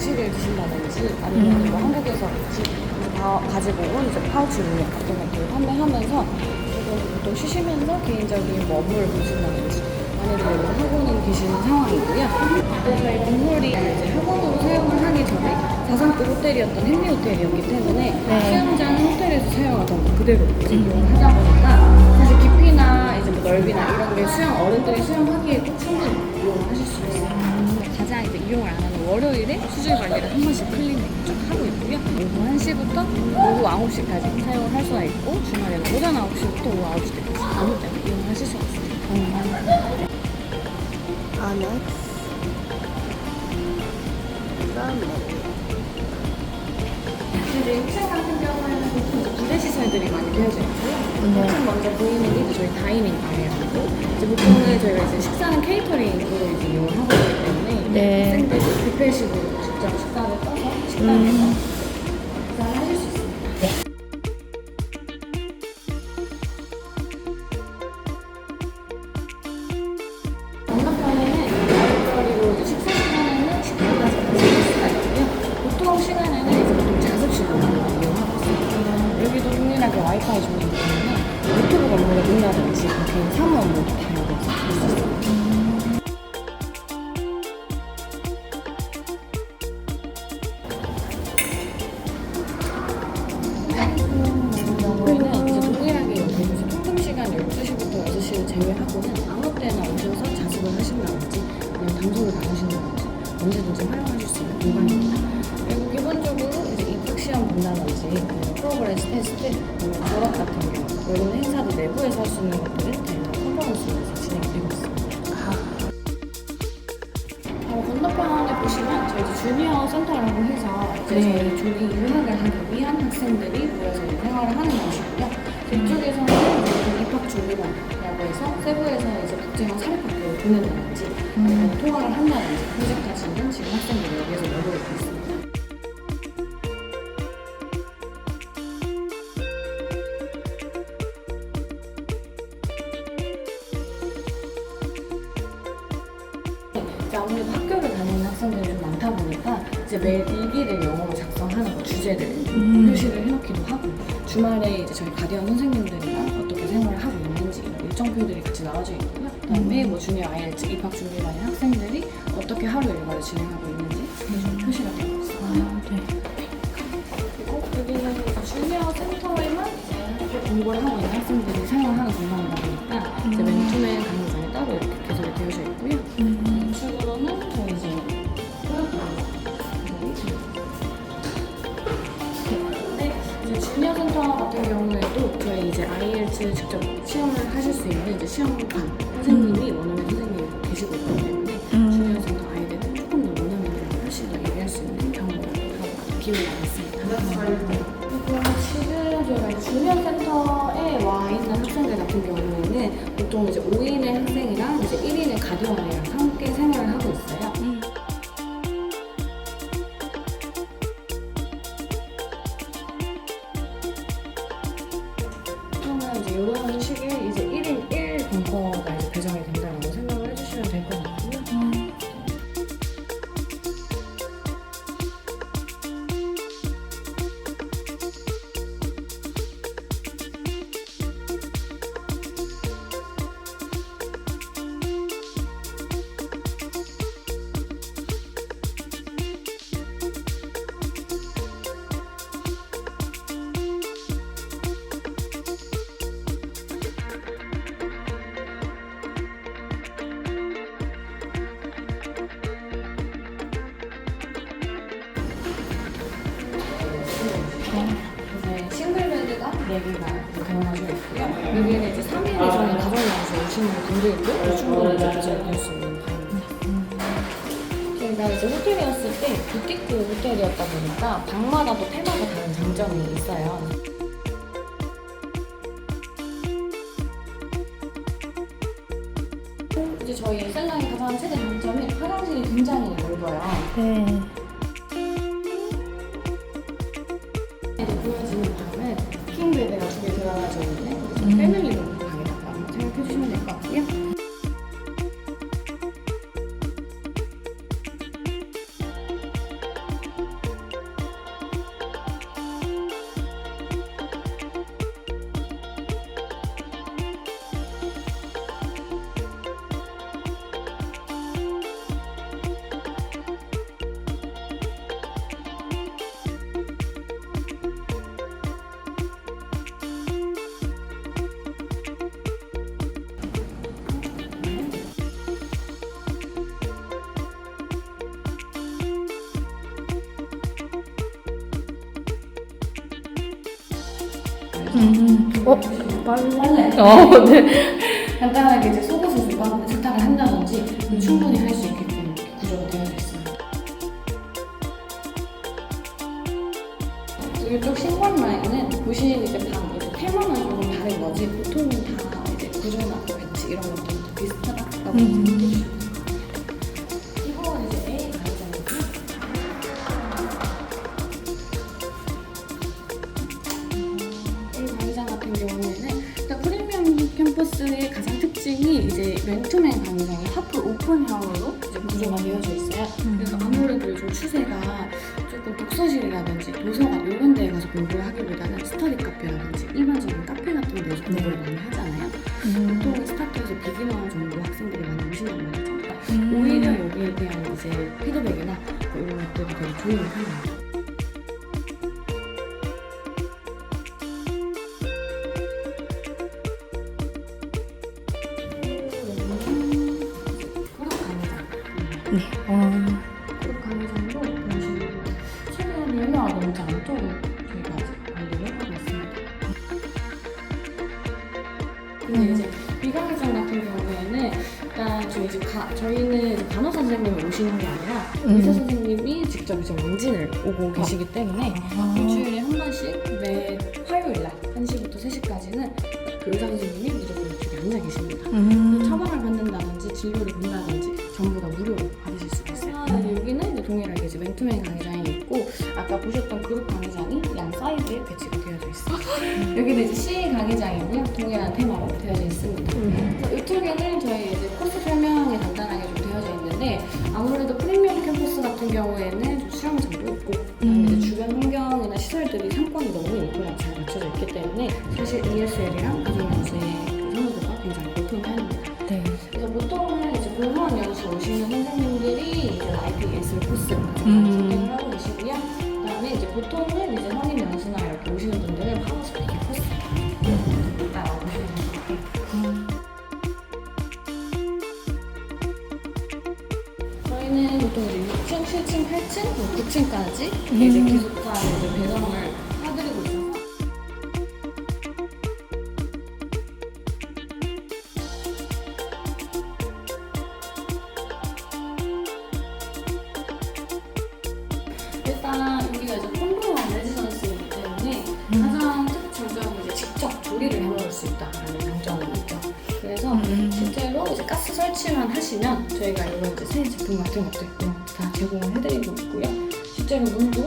간식을 드신다든지 아니면 뭐 한국에서 지- 가, 가지고 온 이제 파우치 룸 같은 것들을 판매하면서 조금 보통 쉬시면서 개인적인 뭐 업무를 보신다든지 많이들 여기 하고는 계시는 상황이고요. 또 저희 건물이 이제 학원으로 사용을 하기 전에 4성급 호텔이었던 hen리 호텔이었기 때문에 네. 수영장은 호텔에서 사용하던 거 그대로 이제 이용을 하다 보니까 사실 깊이나 이제 뭐 넓이나 이런 게 수영 어른들이 수영하기에도 충분히 이용을 하실 수 있어요. 가장 이제 이용을 안 하는 월요일에 수질 관리를 한 번씩 클리닝 쭉 하고 있고요. 오후 1시부터 오후 9시까지 사용을 할 수가 있고 주말에는 오전 9시부터 오후 9시까지 아무 때나 이용하실 수가 있습니다. 아넥스. 그다음에 근데 1층 같은 경우에는 이제 부대 시설들이 많이 되어져 있고요. 네. 1층 먼저 보이는 게 이제 저희 다이닝 아래하고 이제 보통은 저희가 이제 식사는 케이터링 이 뷔페식으로 직접 식사를 떠서? 식당에서 아니면 프로그레스 테스트 졸업 같은 경우 이런 행사도 내부에서 할 수 있는 것들은 다양한 컨퍼런스에서 진행되고 있습니다. 바로 건너편에 보시면 저희 주니어 센터라고 해서 이제 네. 저희 조기 유학을 하기 위한 학생들이 모여서 생활을 하는 곳이고요. 이쪽에서는 이제 그 입학 준비반이라고 해서 세부에서 이제 국제학 사립학교를 보낸다든지 아니면 통화를 한다든지 프로젝트 하시는 지금 학생들이 여기에서 머무르고 있습니다. 아무래도 학교를 다니는 학생들이 좀 많다 보니까 이제 매일 일기를 영어로 작성하는 거 주제를 표시를 해놓기도 하고 주말에 이제 저희 가디언 선생님들이랑 어떻게 생활을 하고 있는지 이런 일정표들이 같이 나와져 있고요. 그다음에 뭐 주니어 IELTS 입학 준비반인 학생들이 어떻게 하루 일과를 진행하고 있는지 좀 표시가 되어 있어요. 아, 네. 그리고 여기는 주니어 센터에만 이제 공부를 하고 있는 학생들이 사용하는 공간이다 보니까 이제 맨투맨 강의장이 따로 이렇게 개설이 되어져 있고요. 이제 IELTS 직접 시험을 하실 수 있는 이제 시험관 선생님이 원어민 선생님이 계시고 있기 때문에 음. 센터 아이들은 조금 더 원어민들과 훨씬 더 얘기할 수 있는 경우가 기회가 많습니다. 그리고 지금 저희가 이제 주니어 센터에 와 있는 학생들 같은 경우에는 보통 이제 5인의 학생이랑 이제 1인의 가디언이랑 함께 생활을 하고 있어요. 보 4개가 개원하셔 있고요. 여기는 이제 3일 이상의 가정여행에서 오시는 분들도 충분히 이제 배정이 될수 있는 방입니다. 저희가 이제 호텔이었을 때 부티크 호텔이었다 보니까 방마다 또 테마가 다른 장점이 있어요. 이제 저희 셀랑의 가장 최대 장점이 화장실이 굉장히 넓어요. 네. 음. 어? 빨래. 어, 네. 간단하게 이제 속옷을 주방 세탁을 한다든지 충분히 할 수 있게끔 구조가 되어 있습니다. 이쪽 신관 라인은 보시는 이제 방 이제 테마만 조금 다른 거지 보통은 다 이제 구조나 배치 이런 것들은 다 비슷하다라고 음. 경우에는 일단 프리미엄 캠퍼스의 가장 특징이 이제 맨투맨 강의장이 하프 오픈형으로 이제 구조가 되어져 있어요. 그래서 아무래도 요즘 추세가 조금 독서실이라든지 도서관 이런 데에 가서 공부를 하기보다는 스터디 카페라든지 일반적인 카페 같은 데서 공부를 많이 하잖아요. 음. 보통 스타트에서 비기너 정도 학생들이 많이 오신단 말이죠. 음. 오히려 여기에 대한 이제 피드백이나 뭐 이런 것들이 되게 좋은 편이에요. 네. 어. 그룹 강의장도 보시면 최대한 열려가 넘지 않도록 저희가 아직 관리를 하고 있습니다. 근데 이제 비강의장 같은 경우에는 일단 저희 이제 가, 저희는 이제 간호 선생님이 오시는 게 아니라 음. 의사 선생님이 직접 이제 원진을 오고 계시기 때문에 아. 일주일에 한 번씩 매 화요일 날 1시부터 3시까지는 그 의사 선생님이 무조건 이쪽에 앉아 계십니다. 음. 처방을 받는다든지 진료를 본다든지 전부 다 무료로 맨투맨 강의장이 있고 아까 보셨던 그룹 강의장이 양 사이드에 배치가 되어져 있어요. 여기는 이제 C 강의장이고요. 동일한 테마로 되어져 있습니다. 그래서 이쪽에는 저희 이제 코스 설명이 간단하게 좀 되어져 있는데 아무래도 프리미엄 캠퍼스 같은 경우에는 좀 수영장도 있고 그다음에 이제 주변 환경이나 시설들이 상권이 너무 인프라가 잘 갖춰져 있기 때문에 사실 ESL이랑 가정연수의 嗯。 그래서 음. 실제로 이제 가스 설치만 하시면 저희가 이런 이제 새 제품 같은 것도 다 제공을 해드리고 있고요. 실제로 문도